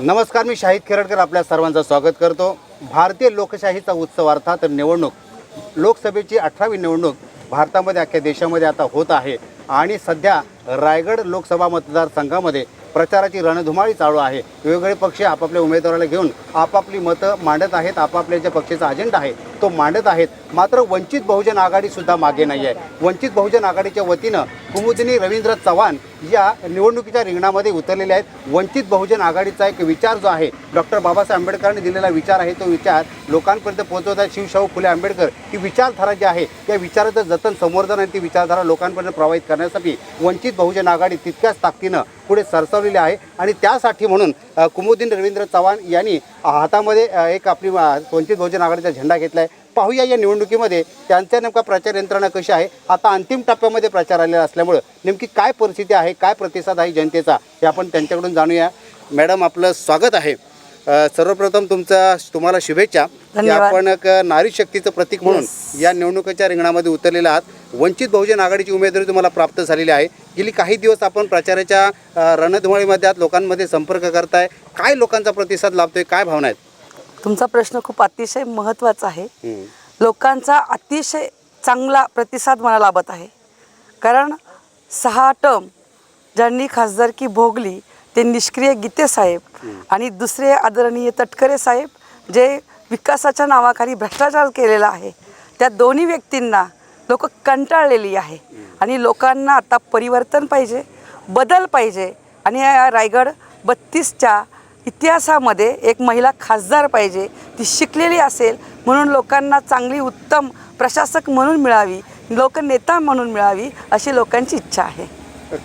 नमस्कार मी शाहिद खेरडकर आपल्या सर्वांचं स्वागत करतो. भारतीय लोकशाहीचा उत्सव अर्थात निवडणूक. लोकसभेची अठरावी निवडणूक भारतामध्ये अख्ख्या देशामध्ये आता होत आहे. आणि सध्या रायगड लोकसभा मतदारसंघामध्ये प्रचाराची रणधुमाळी चालू आहे. वेगवेगळे पक्ष आपापल्या उमेदवाराला घेऊन आपापली मतं मांडत आहेत. आपापल्या ज्या पक्षाचा अजेंडा आहे तो मांडत आहेत. मात्र वंचित बहुजन आघाडीसुद्धा मागे नाही आहे वंचित बहुजन आघाडीच्या वतीनं कुमुदिनी रवींद्र चव्हाण या निवडणुकीच्या रिंगणामध्ये उतरलेले आहेत. वंचित बहुजन आघाडीचा एक विचार जो आहे डॉक्टर बाबासाहेब आंबेडकरांनी दिलेला विचार आहे तो विचार लोकांपर्यंत पोहोचवतात शिवशाहू फुले आंबेडकर ही विचारधारा जी आहे या विचाराचं जतन संवर्धन आणि ती विचारधारा लोकांपर्यंत प्रवाहित करण्यासाठी वंचित बहुजन आघाडी तितक्याच ताकदीनं पुढे सरसावलेली आहे. आणि त्यासाठी म्हणून कुमुदिन कुमुद्दीन रवींद्र चव्हाण यांनी हातामध्ये एक आपली वंचित बहुजन आघाडीचा झेंडा घेतला आहे पाहूया या निवडणुकीमध्ये त्यांच्या नेमका प्रचार यंत्रणा कशी आहे. आता अंतिम टप्प्यामध्ये प्रचार आलेला असल्यामुळं नेमकी काय परिस्थिती आहे काय प्रतिसाद आहे जनतेचा हे आपण त्यांच्याकडून जाणूया. मॅडम आपलं स्वागत आहे. सर्वप्रथम तुमचा तुम्हाला शुभेच्छा. आपण एक नारी शक्तीचं प्रतीक म्हणून या निवडणुकीच्या रिंगणामध्ये उतरलेला आहात. वंचित बहुजन आघाडीची उमेदवारी तुम्हाला प्राप्त झालेली आहे. गेली काही दिवस आपण प्रचाराच्या रणधुमाळीमध्ये आहात लोकांमध्ये संपर्क करताय. काय लोकांचा प्रतिसाद लाभतोय काय भावना आहेत? तुमचा प्रश्न खूप अतिशय महत्त्वाचा आहे. लोकांचा अतिशय चांगला प्रतिसाद मला लाभत आहे. कारण सहा टर्म ज्यांनी खासदारकी भोगली ते निष्क्रिय गीते साहेब आणि दुसरे आदरणीय तटकरे साहेब जे विकासाच्या नावाखाली भ्रष्टाचार केलेला आहे त्या दोन्ही व्यक्तींना लोक कंटाळलेली आहे. आणि लोकांना आता परिवर्तन पाहिजे बदल पाहिजे. आणि रायगड बत्तीसच्या इतिहासामध्ये एक महिला खासदार पाहिजे ती शिकलेली असेल म्हणून लोकांना चांगली उत्तम प्रशासक म्हणून मिळावी लोकनेता म्हणून मिळावी अशी लोकांची इच्छा आहे.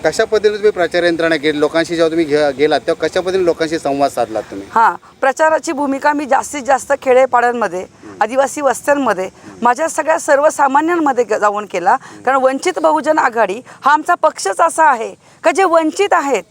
कशा पद्धतीने तुम्ही प्रचार यंत्रणा केली लोकांशी जेव्हा तुम्ही घे- गेलात तेव्हा कशा पद्धतीने लोकांशी संवाद साधलात तुम्ही? हां प्रचाराची भूमिका मी जास्तीत जास्त खेडेपाड्यांमध्ये आदिवासी वस्त्यांमध्ये माझ्या सगळ्या सर्वसामान्यांमध्ये जाऊन केला. कारण वंचित बहुजन आघाडी हा आमचा पक्षच असा आहे. का जे वंचित आहेत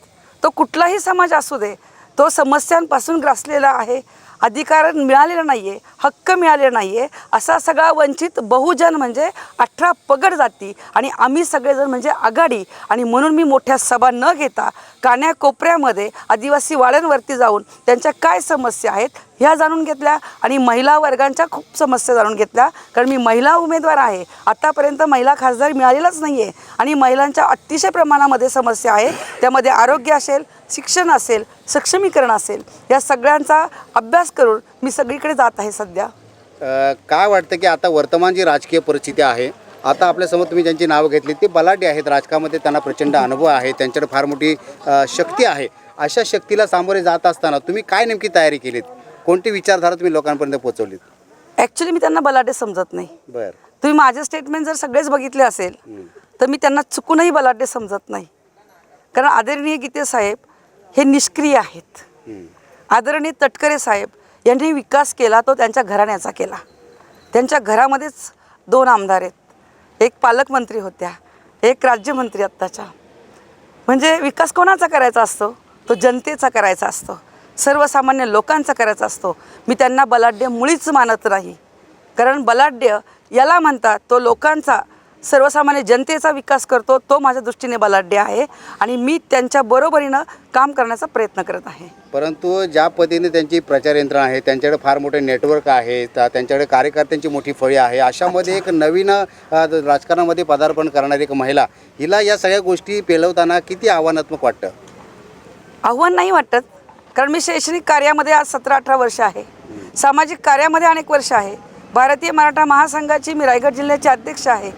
तो कुठलाही समाज असू दे तो समस्यांपासून ग्रासलेला आहे. अधिकार मिळालेला नाही आहे हक्क मिळालेला नाही आहे असा सगळा वंचित बहुजन म्हणजे अठरा पगड जाती आणि आम्ही सगळेजण म्हणजे आघाडी. आणि म्हणून मी मोठ्या सभा न घेता कान्याकोपऱ्यामध्ये आदिवासी वाड्यांवरती जाऊन त्यांच्या काय समस्या आहेत ह्या जाणून घेतल्या आणि महिला वर्गांच्या खूप समस्या जाणून घेतल्या. कारण मी महिला उमेदवार आहे. आतापर्यंत महिला खासदार मिळालेलाच नाही आहे आणि महिलांच्या अतिशय प्रमाणामध्ये समस्या आहे. त्यामध्ये आरोग्य असेल शिक्षण असेल सक्षमीकरण असेल या सगळ्यांचा अभ्यास करून मी सगळीकडे जात आहे सध्या. काय वाटतं की आता वर्तमान जी राजकीय परिस्थिती आहे आता आपल्यासमोर तुम्ही ज्यांची नावं घेतली ते बलाढ्य आहेत राजकारणामध्ये त्यांना प्रचंड अनुभव आहे त्यांच्याकडे फार मोठी शक्ती आहे. अशा शक्तीला सामोरे जात असताना तुम्ही काय नेमकी तयारी केलीत? कोणती विचारधारा तुम्ही लोकांपर्यंत पोहोचवलीत? ॲक्च्युली मी त्यांना बलाढ्य समजत नाही. बरं. तुम्ही माझे स्टेटमेंट जर सगळेच बघितले असेल तर मी त्यांना चुकूनही बलाढ्य समजत नाही. कारण आदरणीय गीते साहेब हे निष्क्रिय आहेत. आदरणीय तटकरे साहेब यांनी विकास केला तो त्यांच्या घराण्याचा केला. त्यांच्या घरामध्येच दोन आमदार आहेत. एक पालकमंत्री होत्या एक राज्यमंत्री आत्ताच्या. म्हणजे विकास कोणाचा करायचा असतो? तो जनतेचा करायचा असतो. सर्वसामान्य लोकांचा करायचा असतो. मी त्यांना बलाढ्य मुळीच मानत नाही. कारण बलाढ्य याला म्हणतात तो लोकांचा सर्वसामान्य जनतेचा विकास करतो तो माझ्या दृष्टीने बलाढ्य आहे आणि मी त्यांच्या बरोबरीनं काम करण्याचा प्रयत्न करत आहे. परंतु ज्या पद्धतीने त्यांची प्रचार यंत्रणा आहे त्यांच्याकडे फार मोठे नेटवर्क आहे त्या- त्यांच्याकडे कार्यकर्त्यांची मोठी फळी आहे अशामध्ये एक नवीन राजकारणामध्ये पदार्पण करणारी एक महिला हिला या सगळ्या गोष्टी पेलवताना किती आव्हानात्मक वाटतं? आव्हान नाही वाटत कारण मी शैक्षणिक कार्यामध्ये आज सतरा अठरा वर्ष आहे. सामाजिक कार्यामध्ये अनेक वर्ष आहे. भारतीय मराठा महासंघाची मी रायगड जिल्ह्याचे अध्यक्ष आहे.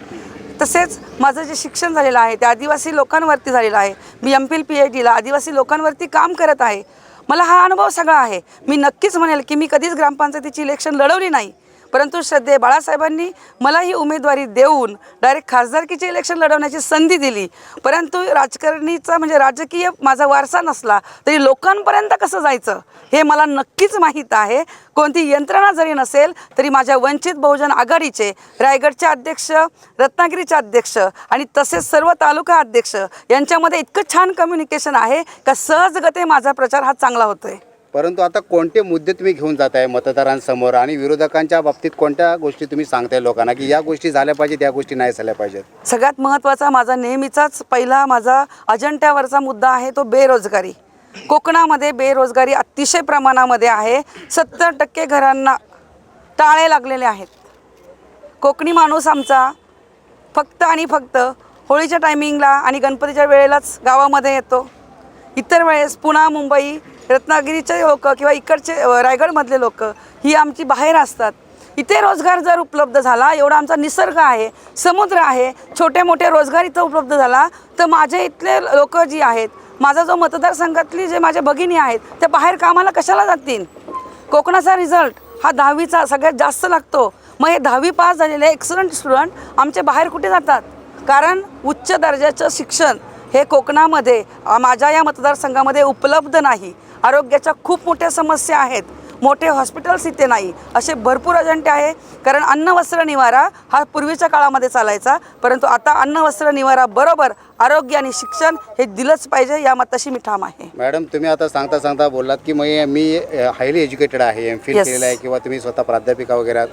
तसेच माझं जे शिक्षण झालेलं आहे ते आदिवासी लोकांवरती झालेलं आहे. मी एम फिल पी एच डीला आदिवासी लोकांवरती काम करत आहे. मला हा अनुभव सगळा आहे. मी नक्कीच म्हणेल की मी कधीच ग्रामपंचायतीची इलेक्शन लढवली नाही. परंतु श्रद्धे बाळासाहेबांनी मला ही उमेदवारी देऊन डायरेक्ट खासदारकीचे इलेक्शन लढवण्याची संधी दिली. परंतु राजकारणीचा म्हणजे राजकीय माझा वारसा नसला तरी लोकांपर्यंत कसं जायचं? हे मला नक्कीच माहीत आहे. कोणती यंत्रणा जरी नसेल तरी माझ्या वंचित बहुजन आघाडीचे रायगडचे अध्यक्ष रत्नागिरीचे अध्यक्ष आणि तसेच सर्व तालुका अध्यक्ष यांच्यामध्ये इतकं छान कम्युनिकेशन आहे का सहजगते माझा प्रचार हा चांगला होतो आहे परंतु आता कोणते मुद्दे तुम्ही घेऊन जात आहे मतदारांसमोर आणि विरोधकांच्या बाबतीत कोणत्या गोष्टी तुम्ही सांगताय लोकांना की या गोष्टी झाल्या पाहिजेत या गोष्टी नाही झाल्या पाहिजेत? सगळ्यात महत्त्वाचा माझा नेहमीचाच पहिला माझा अजंट्यावरचा मुद्दा आहे तो बेरोजगारी. कोकणामध्ये बेरोजगारी अतिशय प्रमाणामध्ये आहे. सत्तर टक्के घरांना टाळे लागलेले आहेत. कोकणी माणूस आमचा फक्त आणि फक्त होळीच्या टायमिंगला आणि गणपतीच्या वेळेलाच गावामध्ये येतो. इतर वेळेस पुणा मुंबई रत्नागिरीचे लोक किंवा इकडचे रायगडमधले लोक ही आमची बाहेर असतात. इथे रोजगार जर उपलब्ध झाला एवढा आमचा निसर्ग आहे समुद्र आहे छोटे मोठे रोजगार इथं उपलब्ध झाला तर माझे इथले लोक जी आहेत माझा जो मतदारसंघातली जे माझ्या भगिनी आहेत त्या बाहेर कामाला कशाला जातील? कोकणाचा रिझल्ट हा दहावीचा सगळ्यात जास्त लागतो. मग हे दहावी पास झालेले एक्सलंट स्टुडंट आमचे बाहेर कुठे जातात? कारण उच्च दर्जाचं शिक्षण हे कोकणामध्ये माझ्या या मतदारसंघामध्ये उपलब्ध नाही. आरोग्याच्या खूप मोठ्या समस्या आहेत. मोठे हॉस्पिटल्स इथे नाही. असे भरपूर अजंटे आहे. कारण अन्न वस्त्र निवारा हा पूर्वीच्या काळामध्ये चालायचा. परंतु आता अन्न वस्त्र निवारा बरोबर आरोग्य आणि शिक्षण हे दिलंच पाहिजे या मताशी मी ठाम आहे. मॅडम तुम्ही आता सांगता सांगता बोललात की मी मी हायली एज्युकेटेड आहे एम फिल. केलेलं आहे किंवा तुम्ही स्वतः प्राध्यापिका वगैरे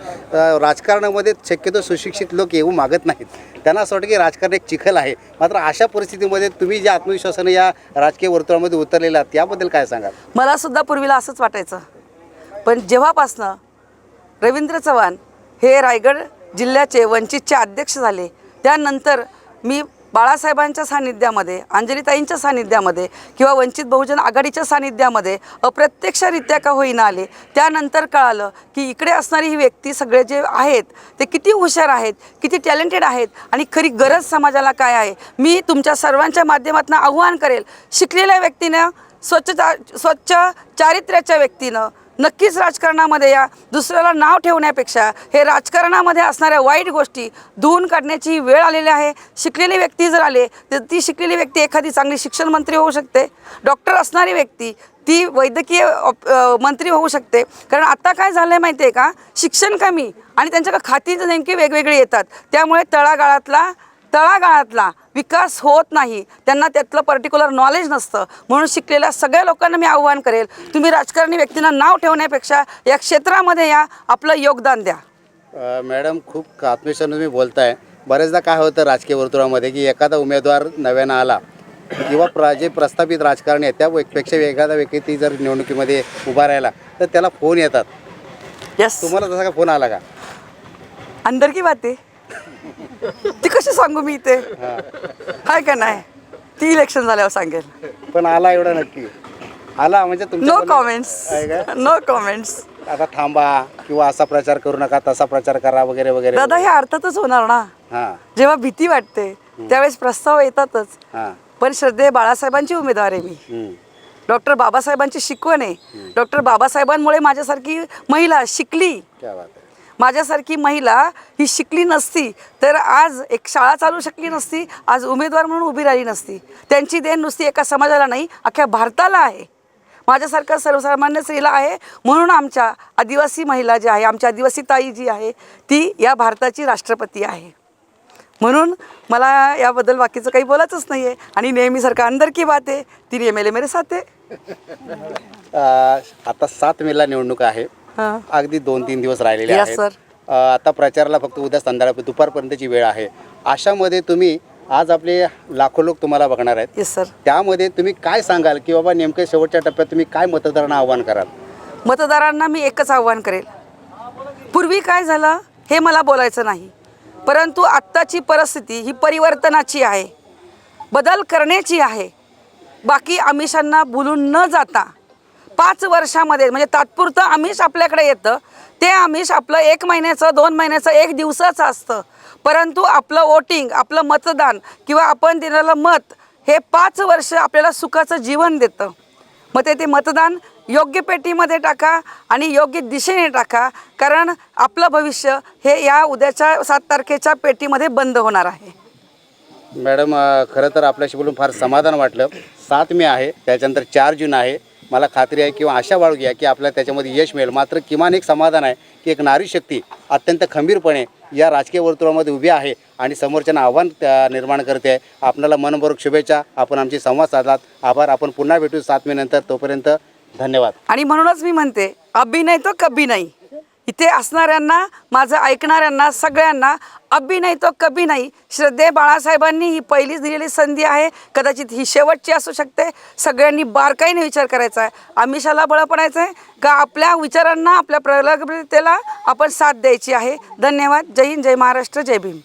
राजकारणामध्ये शक्यतो सुशिक्षित लोक येऊ मागत नाहीत. त्यांना असं वाटतं की राजकारण एक चिखल आहे. मात्र अशा परिस्थितीमध्ये तुम्ही ज्या आत्मविश्वासाने या राजकीय वर्तुळामध्ये उतरलेला आहात याबद्दल काय सांगाल? मला सुद्धा पूर्वीला असंच वाटायचं. पण जेव्हापासनं रवींद्र चव्हाण हे रायगड जिल्ह्याचे वंचितचे अध्यक्ष झाले त्यानंतर मी बाळासाहेबांच्या सानिध्यामध्ये अंजलीताईंच्या सानिध्यामध्ये किंवा वंचित बहुजन आघाडीच्या सानिध्यामध्ये अप्रत्यक्षरित्या का होईना आले त्यानंतर कळालं की इकडे असणारी ही व्यक्ती सगळे जे आहेत ते किती हुशार आहेत किती टॅलेंटेड आहेत आणि खरी गरज समाजाला काय आहे मी तुमच्या सर्वांच्या माध्यमातून आव्हान करेल. शिकलेल्या व्यक्तीनं स्वच्छता स्वच्छ चारित्र्याच्या व्यक्तीनं नक्कीच राजकारणामध्ये या. दुसऱ्याला नाव ठेवण्यापेक्षा हे राजकारणामध्ये असणाऱ्या वाईट गोष्टी धुवून काढण्याची वेळ आलेली आहे. शिकलेली व्यक्ती जर आले तर ती शिकलेली व्यक्ती एखादी चांगली शिक्षण मंत्री होऊ शकते. डॉक्टर असणारी व्यक्ती ती वैद्यकीय ऑप- मंत्री होऊ शकते. कारण आता काय झालं आहे माहिती आहे का? शिक्षण कमी आणि त्यांच्याकडे खाती नेमकी वेगवेगळी येतात. त्यामुळे तळागाळातला तळागाळातला विकास होत नाही. त्यांना त्यातलं पर्टिक्युलर नॉलेज नसतं. म्हणून शिकलेल्या सगळ्या लोकांना मी आव्हान करेल तुम्ही राजकारणी व्यक्तींना नाव ठेवण्यापेक्षा या क्षेत्रामध्ये या आपलं योगदान द्या. मॅडम खूप आत्मविश्वासाने तुम्ही बोलताय. बरेचदा काय होतं राजकीय वर्तुळामध्ये की एखादा उमेदवार नव्यानं आला किंवा प्र जे प्रस्थापित राजकारणी आहेत त्या व्यक्तीपेक्षा एखादा व्यक्ती जर निवडणुकीमध्ये उभा राहिला तर त्याला फोन येतात. यस तुम्हाला तसा काय फोन आला का? अंदर की बाते ती कशी सांगू मी इथे? हाय का नाही? ती इलेक्शन झाल्यावर सांगेल. पण आला एवढा नक्की. आला म्हणजे तुमच्या नो कॉमेंट्स आहे का? नो कॉमेंट्स आता थांबा किंवा असा प्रचार करू नका तसा प्रचार करा वगैरे वगैरे. दादा हे अर्थातच होणार ना? हां. जेव्हा भीती वाटते त्यावेळेस प्रस्ताव येतातच. हां. पण श्रद्धेय बाळासाहेबांची उमेदवार आहे मी. हम्म. डॉक्टर बाबासाहेबांची शिकवण आहे. डॉक्टर बाबासाहेबांमुळे माझ्यासारखी महिला शिकली. क्या बात आहे. माझ्यासारखी महिला ही शिकली नसती तर आज एक शाळा चालू शकली नसती आज उमेदवार म्हणून उभी राहिली नसती. त्यांची देण नुसती एका समाजाला नाही अख्ख्या भारताला आहे. माझ्यासारखं सर्वसामान्य स्त्रीला आहे म्हणून आमच्या आदिवासी महिला जी आहे आमची आदिवासी ताई जी आहे ती या भारताची राष्ट्रपती आहे. म्हणून मला याबद्दल बाकीचं काही बोलायचंच नाही आहे आणि नेहमीसारखं अंदर की बात आहे ती एम एल ए मेरे साथ आहे. आता सात मेला निवडणूक आहे. हां. अगदी दोन तीन दिवस राहिलेले Yes, आहेत. sir. अ, आता प्रचाराला फक्त उद्या संध्याकाळ दुपारपर्यंतची वेळ आहे. अशामध्ये तुम्ही आज आपले लाखो लोक तुम्हाला बघणार आहेत. येस सर त्यामध्ये तुम्ही काय सांगाल की बाबा नेमक्या शेवटच्या टप्प्यात तुम्ही काय मतदारांना आव्हान कराल? मतदारांना मी एकच आव्हान करेल. पूर्वी काय झालं हे मला बोलायचं नाही. परंतु आत्ताची परिस्थिती ही परिवर्तनाची आहे. बदल करण्याची आहे. बाकी आमिषांना भुलून न जाता पाच वर्षामध्ये म्हणजे तात्पुरतं आमिष आपल्याकडे येतं. ते आमिष आपलं एक महिन्याचं दोन महिन्याचं एक दिवसाचं असतं. परंतु आपलं वोटिंग आपलं मतदान किंवा आपण दिलेलं मत हे पाच वर्ष आपल्याला सुखाचं जीवन देतं. मग ते ते मतदान योग्य पेटीमध्ये टाका आणि योग्य दिशेने टाका कारण आपलं भविष्य हे या उद्याच्या सात तारखेच्या पेटीमध्ये बंद होणार आहे. मॅडम खरं तर आपल्याशी बोलून फार समाधान वाटलं. सात मे आहे त्याच्यानंतर चार जून आहे. मला खात्री आहे किंवा आशा आहे की आपल्याला त्याच्यामध्ये यश मिळेल. मात्र किमान एक समाधान आहे की एक नारी शक्ती अत्यंत खंबीरपणे या राजकीय वर्तुळामध्ये उभी आहे आणि समोरच्यांना आव्हान निर्माण करते आहे. आपल्याला मनपूर्वक शुभेच्छा. आपण आमची संवाद साधलात. आभार. आपण पुन्हा भेटू सात मे नंतर. तोपर्यंत धन्यवाद. आणि म्हणूनच मी म्हणते अभिनय तो कभी नाही. इथे असणाऱ्यांना माझं ऐकणाऱ्यांना सगळ्यांना अब्बी नाही तो कभी नाही. श्रद्धे बाळासाहेबांनी ही पहिलीच दिलेली संधी आहे. कदाचित ही शेवटची असू शकते. सगळ्यांनी बारकाईने विचार करायचा आहे. आमिषाला बळं पडायचं आहे का आपल्या विचारांना आपल्या प्रगल्भतेला आपण साथ द्यायची आहे? धन्यवाद. जय हिंद जय महाराष्ट्र जय भीम.